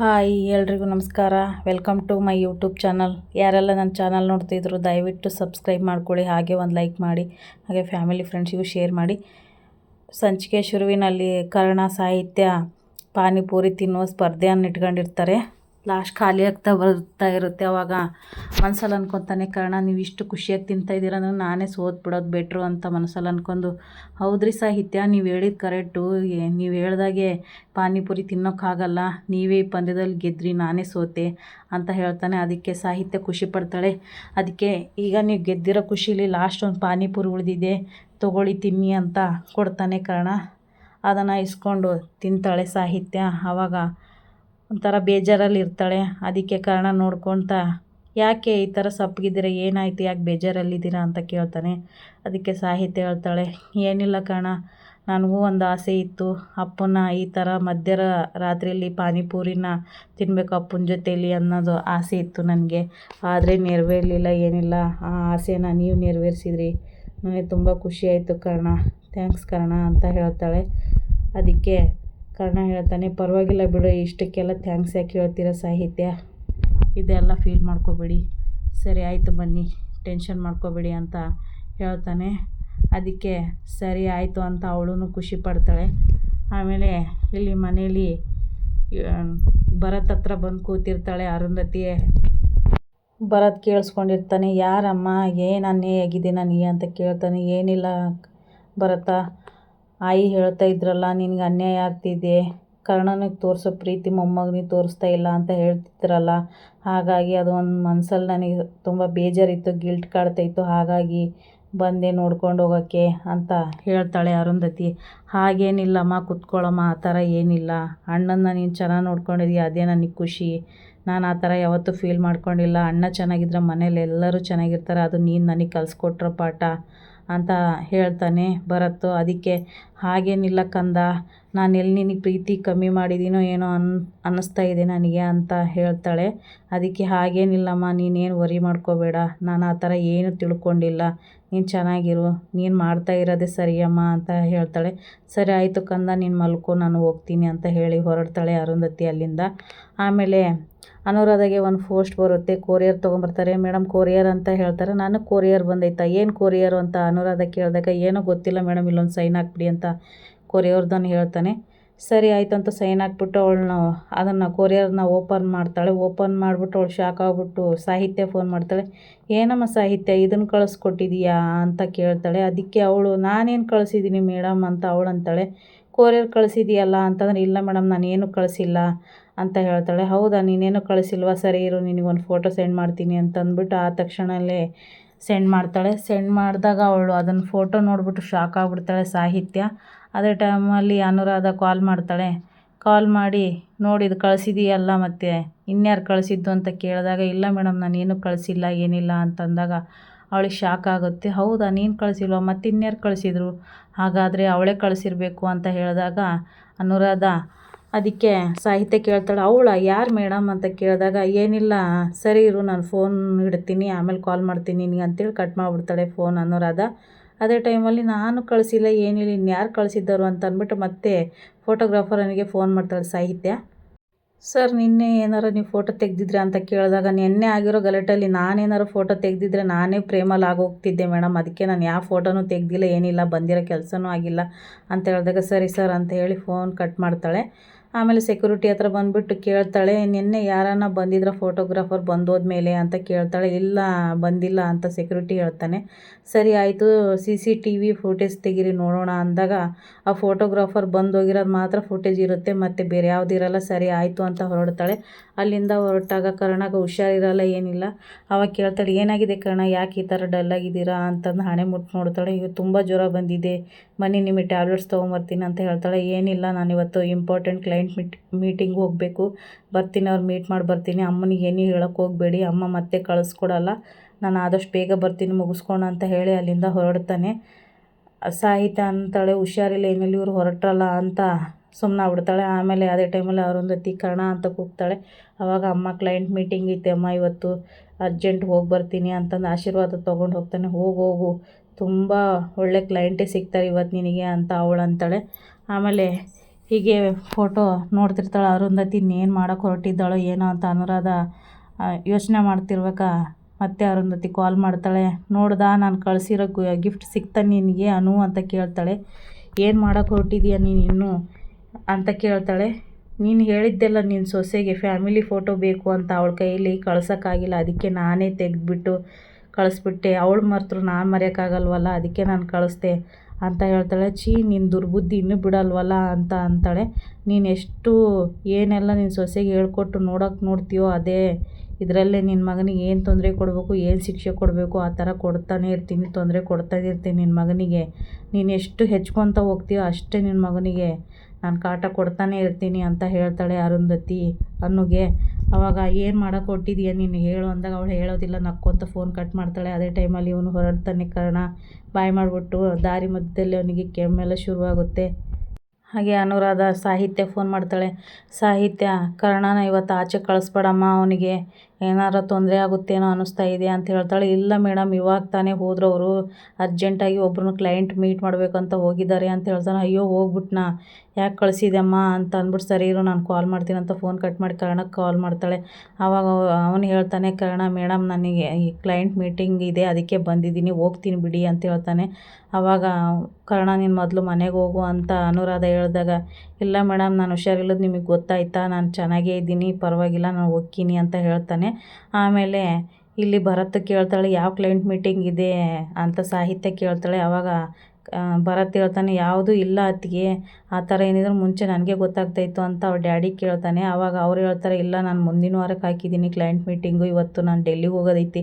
Hi, ಎಲ್ರಿಗೂ ನಮಸ್ಕಾರ. Welcome to my YouTube channel ಯಾರೆಲ್ಲ ನನ್ನ ಚಾನಲ್ ನೋಡ್ತಿದ್ರು, ದಯವಿಟ್ಟು ಸಬ್ಸ್ಕ್ರೈಬ್ ಮಾಡ್ಕೊಳ್ಳಿ, ಹಾಗೆ ಒಂದು ಲೈಕ್ ಮಾಡಿ, ಹಾಗೆ ಫ್ಯಾಮಿಲಿ ಫ್ರೆಂಡ್ಸಿಗೂ ಶೇರ್ ಮಾಡಿ. ಸಂಚಿಕೆ ಶುರುವಿನಲ್ಲಿ ಕರ್ಣ ಸಾಹಿತ್ಯ, ಪಾನಿಪುರಿ ತಿನ್ನುವ ಸ್ಪರ್ಧೆಯನ್ನು ಇಟ್ಕೊಂಡಿರ್ತಾರೆ. ಲಾಸ್ಟ್ ಖಾಲಿ ಆಗ್ತಾ ಬರ್ತಾ ಇರುತ್ತೆ ಅವಾಗ. ಮನ್ಸಲ್ಲಿ ಅನ್ಕೊತಾನೆ, ಕಾರಣ, ನೀವು ಇಷ್ಟು ಖುಷಿಯಾಗಿ ತಿಂತಾ ಇದ್ದೀರ ಅಂದ್ರೆ ನಾನೇ ಸೋತ್ ಬಿಡೋದು ಬೆಟ್ರು ಅಂತ ಮನಸ್ಸಲ್ಲಿ ಅನ್ಕೊಂಡು. ಹೌದ್ರಿ ಸಾಹಿತ್ಯ, ನೀವು ಹೇಳಿದ ಕರೆಕ್ಟು. ನೀವು ಹೇಳ್ದಾಗೆ ಪಾನಿಪುರಿ ತಿನ್ನೋಕ್ಕಾಗಲ್ಲ ನೀವೇ ಪಂದ್ಯದಲ್ಲಿ ಗೆದ್ರಿ, ನಾನೇ ಸೋತೆ ಅಂತ ಹೇಳ್ತಾನೆ. ಅದಕ್ಕೆ ಸಾಹಿತ್ಯ ಖುಷಿ ಪಡ್ತಾಳೆ. ಅದಕ್ಕೆ, ಈಗ ನೀವು ಗೆದ್ದಿರೋ ಖುಷಿಲಿ ಲಾಸ್ಟ್ ಒಂದು ಪಾನಿಪುರಿ ಉಳಿದಿದೆ, ತೊಗೊಳ್ಳಿ, ತಿನ್ನಿ ಅಂತ ಕೊಡ್ತಾನೆ ಕಾರಣ. ಅದನ್ನು ಇಸ್ಕೊಂಡು ತಿಂತಾಳೆ ಸಾಹಿತ್ಯ ಆವಾಗ ಒಂಥರ ಬೇಜಾರಲ್ಲಿ ಇರ್ತಾಳೆ ಅದಕ್ಕೆ ಕಾರಣ ನೋಡ್ಕೊತ, ಯಾಕೆ ಈ ಥರ ಸಪ್ಪಗಿದ್ದೀರ? ಏನಾಯಿತು? ಯಾಕೆ ಬೇಜಾರಲ್ಲಿದ್ದೀರಾ? ಅಂತ ಕೇಳ್ತಾನೆ. ಅದಕ್ಕೆ ಸಾಹಿತ್ಯ ಹೇಳ್ತಾಳೆ, ಏನಿಲ್ಲ ಕಾರಣ ನನಗೂ ಒಂದು ಆಸೆ ಇತ್ತು. ಅಪ್ಪನ ಈ ಥರ ಮಧ್ಯರ ರಾತ್ರಿಯಲ್ಲಿ ಪಾನಿಪೂರಿನ ತಿನ್ನಬೇಕು ಅಪ್ಪನ ಜೊತೆಯಲ್ಲಿ ಅನ್ನೋದು ಆಸೆ ಇತ್ತು ನನಗೆ. ಆದರೆ ನೆರವೇರಲಿಲ್ಲ, ಏನಿಲ್ಲ. ಆ ಆಸೆನ ನೀವು ನೆರವೇರಿಸಿದ್ರಿ. ನನಗೆ ತುಂಬ ಖುಷಿಯಾಯಿತು ಕರ್ಣ. ಥ್ಯಾಂಕ್ಸ್ ಕರ್ಣ ಅಂತ ಹೇಳ್ತಾಳೆ. ಅದಕ್ಕೆ ಕರ್ಣ ಹೇಳ್ತಾನೆ, ಪರವಾಗಿಲ್ಲ ಬಿಡು, ಇಷ್ಟಕ್ಕೆಲ್ಲ ಥ್ಯಾಂಕ್ಸ್ ಯಾಕೆ ಹೇಳ್ತೀರ ಸಾಹಿತ್ಯ? ಇದೆಲ್ಲ ಫೀಲ್ ಮಾಡ್ಕೋಬೇಡಿ. ಸರಿ, ಆಯಿತು ಬನ್ನಿ ಟೆನ್ಷನ್ ಮಾಡ್ಕೋಬೇಡಿ ಅಂತ ಹೇಳ್ತಾನೆ. ಅದಕ್ಕೆ, ಸರಿ, ಆಯಿತು ಅಂತ ಅವಳು ಖುಷಿ ಪಡ್ತಾಳೆ. ಆಮೇಲೆ ಇಲ್ಲಿ ಮನೇಲಿ ಭರತ್ ಹತ್ರ ಬಂದು ಕೂತಿರ್ತಾಳೆ ಅರುಂಧತಿ ಭರತ್ ಕೇಳಿಸ್ಕೊಂಡಿರ್ತಾನೆ, ಯಾರಮ್ಮ, ಏನು ಅನ್ಯಾಯ ಆಗಿದೆ ನನಗೆ ಅಂತ ಕೇಳ್ತಾನೆ. ಏನಿಲ್ಲ ಭರತ ಆಯಿ ಹೇಳ್ತಾ ಇದ್ರಲ್ಲ, ನಿನಗೆ ಅನ್ಯಾಯ ಆಗ್ತಿದೆ. ಕರ್ಣನಿಗೆ ತೋರಿಸೋ ಪ್ರೀತಿ ಮೊಮ್ಮಗನಿಗೆ ತೋರಿಸ್ತಾ ಇಲ್ಲ ಅಂತ ಹೇಳ್ತಿದ್ರಲ್ಲ. ಹಾಗಾಗಿ ಅದು ಒಂದು ಮನ್ಸಲ್ಲಿ ನನಗೆ ತುಂಬ ಬೇಜಾರಿತ್ತು, ಗಿಲ್ಟ್ ಕಾಡ್ತಾಯಿತ್ತು ಹಾಗಾಗಿ ಬಂದೆ ನೋಡ್ಕೊಂಡು ಹೋಗೋಕ್ಕೆ ಅಂತ ಹೇಳ್ತಾಳೆ ಅರುಂಧತಿ. ಹಾಗೇನಿಲ್ಲಮ್ಮ ಕುತ್ಕೊಳ್ಳಮ್ಮ ಆ ಥರ ಏನಿಲ್ಲ. ಅಣ್ಣನ ನೀನು ಚೆನ್ನಾಗಿ ನೋಡ್ಕೊಂಡಿದ್ದೀಯ ಅದೇ ನನಗೆ ಖುಷಿ. ನಾನು ಆ ಥರ ಯಾವತ್ತೂ ಫೀಲ್ ಮಾಡ್ಕೊಂಡಿಲ್ಲ. ಅಣ್ಣ ಚೆನ್ನಾಗಿದ್ರೆ ಮನೇಲಿ ಎಲ್ಲರೂ ಚೆನ್ನಾಗಿರ್ತಾರೆ. ಅದು ನೀನು ನನಗೆ ಕಲಿಸ್ಕೊಟ್ರೋ ಪಾಠ. ಅಂತ ಹೇಳ್ತಾನೆ ಭರತ್. ಅದಕ್ಕೆ, ಹಾಗೇನಿಲ್ಲ ಕಂದ ನಾನು ಎಲ್ಲಿ ನಿನಗೆ ಪ್ರೀತಿ ಕಮ್ಮಿ ಮಾಡಿದ್ದೀನೋ ಏನೋ ಅನ್, ಅನ್ನಿಸ್ತಾ ಇದೆ ನನಗೆ ಅಂತ ಹೇಳ್ತಾಳೆ. ಅದಕ್ಕೆ, ಹಾಗೇನಿಲ್ಲಮ್ಮ, ನೀನೇನು ವರಿ ಮಾಡ್ಕೋಬೇಡ. ನಾನು ಆ ಥರ ಏನು ತಿಳ್ಕೊಂಡಿಲ್ಲ. ನೀನು ಚೆನ್ನಾಗಿರು. ನೀನು ಮಾಡ್ತಾ ಇರೋದೇ ಸರಿಯಮ್ಮ ಅಂತ ಹೇಳ್ತಾಳೆ. ಸರಿ ಆಯಿತು ಕಂದ, ನೀನು ಮಲ್ಕೊ, ನಾನು ಹೋಗ್ತೀನಿ ಅಂತ ಹೇಳಿ ಹೊರಡ್ತಾಳೆ ಅರುಂಧತಿ ಅಲ್ಲಿಂದ. ಆಮೇಲೆ ಅನುರಾಧಾಗೆ ಒಂದು ಪೋಸ್ಟ್ ಬರುತ್ತೆ, ಕೊರಿಯರ್ ತೊಗೊಂಬರ್ತಾರೆ, ಮೇಡಮ್ ಕೊರಿಯರ್ ಅಂತ ಹೇಳ್ತಾರೆ. ನಾನು ಕೊರಿಯರ್ ಬಂದೈತಾ. ಏನು ಕೊರಿಯರು ಅಂತ ಅನುರಾಧ ಕೇಳಿದಾಗ, ಏನೂ ಗೊತ್ತಿಲ್ಲ ಮೇಡಮ್, ಇಲ್ಲೊಂದು ಸೈನ್ ಹಾಕ್ಬಿಡಿ ಅಂತ ಕೊರಿಯರ್ದವನು ಹೇಳ್ತಾನೆ. ಸರಿ, ಆಯಿತು ಸೈನ್ ಹಾಕ್ಬಿಟ್ಟು ಅವಳನ್ನ, ಅದನ್ನು ಕೊರಿಯರ್ನ ಓಪನ್ ಮಾಡ್ತಾಳೆ. ಓಪನ್ ಮಾಡಿಬಿಟ್ಟು ಅವಳು ಶಾಕ್ ಆಗಿಬಿಟ್ಟು ಸಾಹಿತ್ಯ ಫೋನ್ ಮಾಡ್ತಾಳೆ. ಏನಮ್ಮ ಸಾಹಿತ್ಯ? ಇದನ್ನು ಕಳಿಸ್ಕೊಟ್ಟಿದೀಯಾ? ಅಂತ ಕೇಳ್ತಾಳೆ. ಅದಕ್ಕೆ ಅವಳು, ನಾನೇನು ಕಳಿಸಿದ್ದೀನಿ ಮೇಡಮ್? ಅಂತ ಅವಳು ಅಂತಾಳೆ ಕೊರಿಯರ್ ಕಳಿಸಿದೆಯಲ್ಲ ಅಂತಂದ್ರೆ, ಇಲ್ಲ ಮೇಡಮ್ ನಾನು ಏನು ಕಳಿಸಿಲ್ಲ ಅಂತ ಹೇಳ್ತಾಳೆ. ಹೌದಾ, ನೀನೇನು ಕಳಿಸಿಲ್ವಾ? ಸರಿ ಇರು, ನಿನಗೊಂದು ಫೋಟೋ ಸೆಂಡ್ ಮಾಡ್ತೀನಿ ಅಂತಂದ್ಬಿಟ್ಟು ಆ ತಕ್ಷಣಲ್ಲೇ ಸೆಂಡ್ ಮಾಡ್ತಾಳೆ. ಸೆಂಡ್ ಮಾಡಿದಾಗ ಅವಳು ಅದನ್ನು ಫೋಟೋ ನೋಡಿಬಿಟ್ಟು ಶಾಕ್ ಆಗ್ಬಿಡ್ತಾಳೆ ಸಾಹಿತ್ಯ. ಅದೇ ಟೈಮಲ್ಲಿ ಅನುರಾಧ ಕಾಲ್ ಮಾಡ್ತಾಳೆ. ಕಾಲ್ ಮಾಡಿ, ನೋಡಿ, ಇದು ಕಳಿಸಿದೀಯಲ್ಲ ಮತ್ತು, ಇನ್ಯಾರು ಕಳಿಸಿದ್ದು? ಅಂತ ಕೇಳಿದಾಗ, ಇಲ್ಲ ಮೇಡಮ್ ನಾನು ಏನೂ ಕಳಿಸಿಲ್ಲ, ಏನಿಲ್ಲ ಅಂತಂದಾಗ ಅವಳಿಗೆ ಶಾಕ್ ಆಗುತ್ತೆ. ಹೌದಾ, ನೀನು ಕಳಿಸಿಲ್ವ? ಮತ್ತು ಇನ್ಯಾರು ಕಳಿಸಿದ್ರು? ಹಾಗಾದರೆ ಅವಳೇ ಕಳಿಸಿರ್ಬೇಕು ಅಂತ ಹೇಳಿದಾಗ ಅನುರಾಧ ಅದಕ್ಕೆ ಸಾಹಿತ್ಯ ಕೇಳ್ತಾಳೆ. ಅವಳ, ಯಾರು ಮೇಡಮ್ ಅಂತ ಕೇಳಿದಾಗ, ಏನಿಲ್ಲ, ಸರಿ ಇರು, ನಾನು ಫೋನ್ ಇಡ್ತೀನಿ, ಆಮೇಲೆ ಕಾಲ್ ಮಾಡ್ತೀನಿ ನಿನಗೆ ಅಂತೇಳಿ ಕಟ್ ಮಾಡಿಬಿಡ್ತಾಳೆ ಫೋನ್ ಅನುರಾಧ. ಅದೇ ಟೈಮಲ್ಲಿ ನಾನು ಕಳಿಸಿಲ್ಲ, ಏನಿಲ್ಲ, ಇನ್ಯಾರು ಕಳಿಸಿದ್ದರು? ಅಂತ ಅಂದ್ಬಿಟ್ಟು ಮತ್ತೆ ಫೋಟೋಗ್ರಾಫರನಿಗೆ ಫೋನ್ ಮಾಡ್ತಾಳೆ ಸಾಹಿತ್ಯ. ಸರ್, ನಿನ್ನೆ ಏನಾರು ನೀವು ಫೋಟೋ ತೆಗೆದಿದ್ರೆ ಅಂತ ಕೇಳಿದಾಗ ನಿನ್ನೆ ಆಗಿರೋ ಗಲಾಟೆಯಲ್ಲಿ ನಾನೇನಾರು ಫೋಟೋ ತೆಗೆದಿದ್ರೆ ನಾನೇ ಪ್ರೇಮಲ್ಲಿ ಆಗೋಗ್ತಿದ್ದೆ ಮೇಡಮ್ ಅದಕ್ಕೆ ನಾನು ಯಾವ ಫೋಟೋನೂ ತೆಗೆದಿಲ್ಲ, ಏನಿಲ್ಲ, ಬಂದಿರೋ ಕೆಲಸನೂ ಆಗಿಲ್ಲ. ಅಂತ ಹೇಳಿದಾಗ, ಸರಿ ಸರ್, ಅಂತ ಹೇಳಿ ಫೋನ್ ಕಟ್ ಮಾಡ್ತಾಳೆ. ಆಮೇಲೆ ಸೆಕ್ಯೂರಿಟಿ ಹತ್ರ ಬಂದುಬಿಟ್ಟು ಕೇಳ್ತಾಳೆ, ನಿನ್ನೆ ಯಾರನ್ನ ಬಂದಿದ್ರ ಫೋಟೋಗ್ರಾಫರ್ ಬಂದೋದ್ಮೇಲೆ ಅಂತ ಕೇಳ್ತಾಳೆ, ಇಲ್ಲ ಬಂದಿಲ್ಲ ಅಂತ ಸೆಕ್ಯೂರಿಟಿ ಹೇಳ್ತಾನೆ. ಸರಿ ಆಯಿತು C C T V footage ತೆಗೀರಿ, ನೋಡೋಣ ಅಂದಾಗ ಆ ಫೋಟೋಗ್ರಾಫರ್ ಬಂದೋಗಿರೋದು ಮಾತ್ರ ಫೋಟೇಜ್ ಇರುತ್ತೆ, ಮತ್ತು ಬೇರೆ ಯಾವುದಿರಲ್ಲ, ಸರಿ ಆಯಿತು ಅಂತ ಹೊರಡ್ತಾಳೆ. ಅಲ್ಲಿಂದ ಹೊರಟಾಗ ಕರ್ಣಾಗ ಹುಷಾರಿರಲ್ಲ, ಏನಿಲ್ಲ. ಅವಾಗ ಕೇಳ್ತಾಳೆ, ಏನಾಗಿದೆ ಕರ್ಣ? ಯಾಕೆ ಈ ಥರ ಡಲ್ಲಾಗಿದ್ದೀರಾ ಅಂತಂದು ಹಣೆ ಮುಟ್ಟು ನೋಡ್ತಾಳೆ ಇವು ತುಂಬ ಜ್ವರ ಬಂದಿದೆ. ಬನ್ನಿ, ನಿಮಗೆ ಟ್ಯಾಬ್ಲೆಟ್ಸ್ ತೊಗೊಂಬರ್ತೀನಿ ಅಂತ ಹೇಳ್ತಾಳೆ, ಏನಿಲ್ಲ, ನಾನು ಇವತ್ತು ಇಂಪಾರ್ಟೆಂಟ್ ಕ್ಲೈಂಟ್ ಮೀಟ್, ಮೀಟಿಂಗ್ ಹೋಗಬೇಕು. ಬರ್ತೀನಿ ಅವ್ರು ಮೀಟ್ ಮಾಡಿ ಬರ್ತೀನಿ. ಅಮ್ಮನಿಗೆ ಏನೂ ಹೇಳೋಕ್ಕೆ ಹೋಗಬೇಡಿ. ಅಮ್ಮ ಮತ್ತೆ ಕಳಿಸ್ಕೊಡಲ್ಲ. ನಾನು ಆದಷ್ಟು ಬೇಗ ಬರ್ತೀನಿ ಮುಗಿಸ್ಕೊಂಡು ಅಂತ ಹೇಳಿ ಅಲ್ಲಿಂದ ಹೊರಡ್ತಾನೆ. ಸಾಹಿತ್ಯ ಅಂತಾಳೆ, ಹುಷಾರಿಲ್ಲ ಏನಿಲ್ಲ ಇವ್ರು ಹೊರಟ್ರಲ್ಲ ಅಂತ ಸುಮ್ಮನಾಗ್ಬಿಡ್ತಾಳೆ ಆಮೇಲೆ ಅದೇ ಟೈಮಲ್ಲಿ ಅರುಂಧತಿ ಕರ್ಣ ಅಂತ ಕೂಗ್ತಾಳೆ. ಅವಾಗ ಅಮ್ಮ ಕ್ಲೈಂಟ್ ಮೀಟಿಂಗ್ ಐತೆ, ಅಮ್ಮ, ಇವತ್ತು ಅರ್ಜೆಂಟ್ ಹೋಗಿ ಬರ್ತೀನಿ ಅಂತಂದು ಆಶೀರ್ವಾದ ತೊಗೊಂಡು ಹೋಗ್ತಾನೆ. ಹೋಗಿ, ಹೋಗು, ತುಂಬ ಒಳ್ಳೆ ಕ್ಲೈಂಟೇ ಸಿಗ್ತಾರೆ ಇವತ್ತು ನಿನಗೆ ಅಂತ ಅವಳು ಅಂತಾಳೆ. ಆಮೇಲೆ ಹೀಗೆ ಫೋಟೋ ನೋಡ್ತಿರ್ತಾಳೆ. ಅರುಂಧತಿ ಇನ್ನೇನು ಮಾಡೋಕ್ಕೆ ಹೊರಟಿದ್ದಾಳೋ ಏನೋ ಅಂತ ಅನುರಾಧ ಯೋಚನೆ ಮಾಡ್ತಿರ್ಬೇಕ? ಮತ್ತೆ ಅರುಂಧತಿ ಕಾಲ್ ಮಾಡ್ತಾಳೆ. ನೋಡ್ದ, ನಾನು ಕಳಿಸಿರೋ ಗಿಫ್ಟ್ ಸಿಕ್ತಾ ನಿನಗೆ ಅನು ಅಂತ ಕೇಳ್ತಾಳೆ. ಏನು ಮಾಡೋಕೆ ಹೊರಟಿದೀಯ ನೀನು ಅಂತ ಕೇಳ್ತಾಳೆ. ನೀನು ಹೇಳಿದ್ದೆಲ್ಲ ನಿನ್ನ ಸೊಸೆಗೆ ಫ್ಯಾಮಿಲಿ ಫೋಟೋ ಬೇಕು ಅಂತ ಅವಳ ಕೈಯಲ್ಲಿ ಕಳ್ಸೋಕ್ಕಾಗಿಲ್ಲ ಅದಕ್ಕೆ ನಾನೇ ತೆಗೆದುಬಿಟ್ಟು ಕಳಿಸ್ಬಿಟ್ಟೆ. ಅವಳು ಮರೆತರು ನಾನು ಮರೆಯೋಕ್ಕಾಗಲ್ವಲ್ಲ, ಅದಕ್ಕೆ ನಾನು ಕಳಿಸ್ದೆ ಅಂತ ಹೇಳ್ತಾಳೆ. ಛೀ ನಿನ್ನ ದುರ್ಬುದ್ಧಿ ಇನ್ನೂ ಬಿಡಲ್ವಲ್ಲ ಅಂತ ಅಂತಾಳೆ. ನೀನು ಎಷ್ಟು ಏನೆಲ್ಲ ನಿನ್ನ ಸೊಸೆಗೆ ಹೇಳ್ಕೊಟ್ಟು ನೋಡೋಕೆ ನೋಡ್ತೀಯೋ ಅದೇ ಇದರಲ್ಲೇ ನಿನ್ನ ಮಗನಿಗೆ ಏನು ತೊಂದರೆ ಕೊಡಬೇಕು, ಏನು ಶಿಕ್ಷೆ ಕೊಡಬೇಕು, ಆ ಥರ ಕೊಡ್ತಾನೆ ಇರ್ತೀನಿ, ತೊಂದರೆ ಕೊಡ್ತಾ ಇರ್ತೀನಿ ನಿನ್ನ ಮಗನಿಗೆ. ನೀನು ಎಷ್ಟು ಹೆಚ್ಕೊತ ಹೋಗ್ತೀಯೋ ಅಷ್ಟೇ ನಿನ್ನ ಮಗನಿಗೆ ನಾನು ಕಾಟ ಕೊಡ್ತಾನೆ ಇರ್ತೀನಿ ಅಂತ ಹೇಳ್ತಾಳೆ ಅರುಂಧತಿ ಅನ್ನುಗೆ ಅವಾಗ ಏನು ಮಾಡೋಕೆ ನೀನು ಹೇಳು ಅಂದಾಗ ಅವಳು ಹೇಳೋದಿಲ್ಲ, ನಕ್ಕೊಂತ ಫೋನ್ ಕಟ್ ಮಾಡ್ತಾಳೆ. ಅದೇ ಟೈಮಲ್ಲಿ ಇವನು ಹೊರಡ್ತಾನೆ ಕಾರಣ. ಬಾಯ್ ಮಾಡಿಬಿಟ್ಟು ದಾರಿ ಮಧ್ಯದಲ್ಲಿ ಅವನಿಗೆ ಕೆಮ್ಮೆಲ್ಲ ಶುರುವಾಗುತ್ತೆ. ಹಾಗೆ ಅನುರಾಧ ಸಾಹಿತ್ಯ ಫೋನ್ ಮಾಡ್ತಾಳೆ. ಸಾಹಿತ್ಯ ಕರ್ಣನ ಇವತ್ತು ಆಚೆ ಕಳಿಸ್ಬೇಡಮ್ಮ ಅವನಿಗೆ. ಏನಾರ ತೊಂದರೆ ಆಗುತ್ತೇನೋ ಅನ್ನಿಸ್ತಾ ಇದೆ ಅಂತ ಹೇಳ್ತಾಳೆ. ಇಲ್ಲ ಮೇಡಮ್, ಇವಾಗ ತಾನೇ ಹೋದ್ರು ಅವರು. ಅರ್ಜೆಂಟಾಗಿ ಒಬ್ರನ್ನ ಕ್ಲೈಂಟ್ ಮೀಟ್ ಮಾಡಬೇಕಂತ ಹೋಗಿದ್ದಾರೆ ಅಂತ ಹೇಳ್ತಾನೆ. ಅಯ್ಯೋ, ಹೋಗ್ಬಿಟ್ನಾ? ಯಾಕೆ ಕಳಿಸಿದೆಮ್ಮ ಅಂತ ಅಂದ್ಬಿಟ್ಟು ಸರಿ ಇರು, ನಾನು ಕಾಲ್ ಮಾಡ್ತೀನಿ ಅಂತ ಫೋನ್ ಕಟ್ ಮಾಡಿ ಕರ್ಣಕ್ಕೆ ಕಾಲ್ ಮಾಡ್ತಾಳೆ. ಆವಾಗ ಅವನು ಹೇಳ್ತಾನೆ, ಕರ್ಣ, ಮೇಡಮ್, ನನಗೆ ಈ ಕ್ಲೈಂಟ್ ಮೀಟಿಂಗ್ ಇದೆ, ಅದಕ್ಕೆ ಬಂದಿದ್ದೀನಿ, ಹೋಗ್ತೀನಿ ಬಿಡಿ ಅಂತ ಹೇಳ್ತಾನೆ. ಆವಾಗ ಕರ್ಣ, ನೀನು ಮೊದಲು ಮನೆಗೆ ಹೋಗು ಅಂತ ಅನುರಾಧ ಹೇಳಿದಾಗ, ಇಲ್ಲ ಮೇಡಮ್, ನಾನು ಹುಷಾರಿಲ್ಲದ ನಿಮಗೆ ಗೊತ್ತಾಯ್ತಾ? ನಾನು ಚೆನ್ನಾಗೇ ಇದ್ದೀನಿ, ಪರವಾಗಿಲ್ಲ, ನಾನು ಹೋಗ್ತೀನಿ ಅಂತ ಹೇಳ್ತಾನೆ. ಆಮೇಲೆ ಇಲ್ಲಿ ಭರತ್ ಕೇಳ್ತಾಳೆ, ಯಾವ ಕ್ಲೈಂಟ್ ಮೀಟಿಂಗ್ ಇದೆ ಅಂತ ಸಾಹಿತ್ಯ ಕೇಳ್ತಾಳೆ. ಅವಾಗ ಭರತ್ ಹೇಳ್ತಾನೆ, ಯಾವುದೂ ಇಲ್ಲ ಅತ್ತಿಗೆ. ಆ ಥರ ಏನಿದ್ರು ಮುಂಚೆ ನನಗೆ ಗೊತ್ತಾಗ್ತಾಯಿತ್ತು ಅಂತ ಅವ್ರ ಡ್ಯಾಡಿ ಕೇಳ್ತಾನೆ. ಆವಾಗ ಅವ್ರು ಹೇಳ್ತಾರೆ, ಇಲ್ಲ, ನಾನು ಮುಂದಿನ ವಾರಕ್ಕೆ ಹಾಕಿದ್ದೀನಿ ಕ್ಲೈಂಟ್ ಮೀಟಿಂಗು ಇವತ್ತು ನಾನು ಡೆಲ್ಲಿಗೆ ಹೋಗೋದೈತಿ.